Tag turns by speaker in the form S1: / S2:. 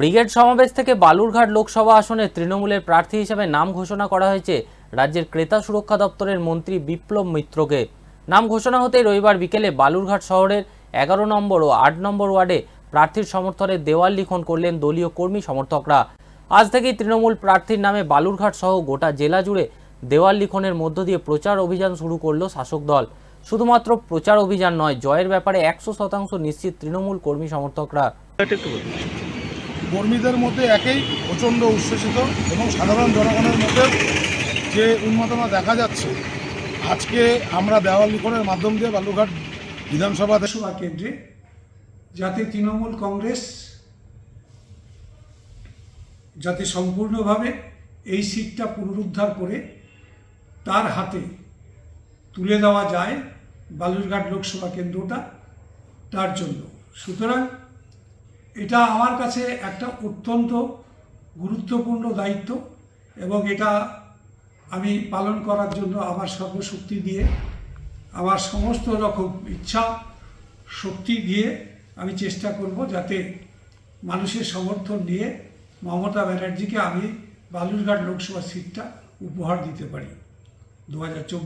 S1: Brigade সমাবেশ থেকে বালুরঘাট লোকসভা আসনে তৃণমূলের প্রার্থী হিসেবে নাম ঘোষণা করা হয়েছে রাজ্যের ক্রেতা সুরক্ষা দপ্তরের মন্ত্রী বিপ্লব মিত্রকে। নাম ঘোষণা হতেই রবিবার বিকেলে বালুরঘাট শহরের এগারো নম্বর ও আট নম্বর ওয়ার্ডে প্রার্থীর সমর্থনে দেওয়াল লিখন করলেন দলীয় কর্মী সমর্থকরা। আজ থেকেই তৃণমূল প্রার্থীর নামে বালুরঘাট সহ গোটা জেলা জুড়ে দেওয়াল লিখনের মধ্য দিয়ে প্রচার অভিযান শুরু করল শাসক দল। শুধুমাত্র প্রচার অভিযান নয়, জয়ের ব্যাপারে একশো শতাংশ নিশ্চিত তৃণমূল কর্মী সমর্থকরা।
S2: কর্মীদের মধ্যে একেই প্রচণ্ড উচ্ছ্বসিত এবং সাধারণ জনগণের মধ্যে যে উন্মাদনা দেখা যাচ্ছে, আজকে আমরা দেওয়াল লিখনের মাধ্যম দিয়ে বালুঘাট বিধানসভা
S3: লোকসভা কেন্দ্রে যাতে তৃণমূল কংগ্রেস যাতে সম্পূর্ণভাবে এই সিটটা পুনরুদ্ধার করে তার হাতে তুলে দেওয়া যায় বালুরঘাট লোকসভা কেন্দ্রটা, তার জন্য। সুতরাং এটা আমার কাছে একটা অত্যন্ত গুরুত্বপূর্ণ দায়িত্ব এবং এটা আমি পালন করার জন্য আমার সর্বশক্তি দিয়ে, আমার সমস্ত রকম ইচ্ছা, শক্তি দিয়ে আমি চেষ্টা করব যাতে মানুষের সমর্থন নিয়ে মমতা ব্যানার্জিকে আমি বালুরঘাট লোকসভা সিটটা উপহার দিতে পারি। দু হাজার চব্বিশ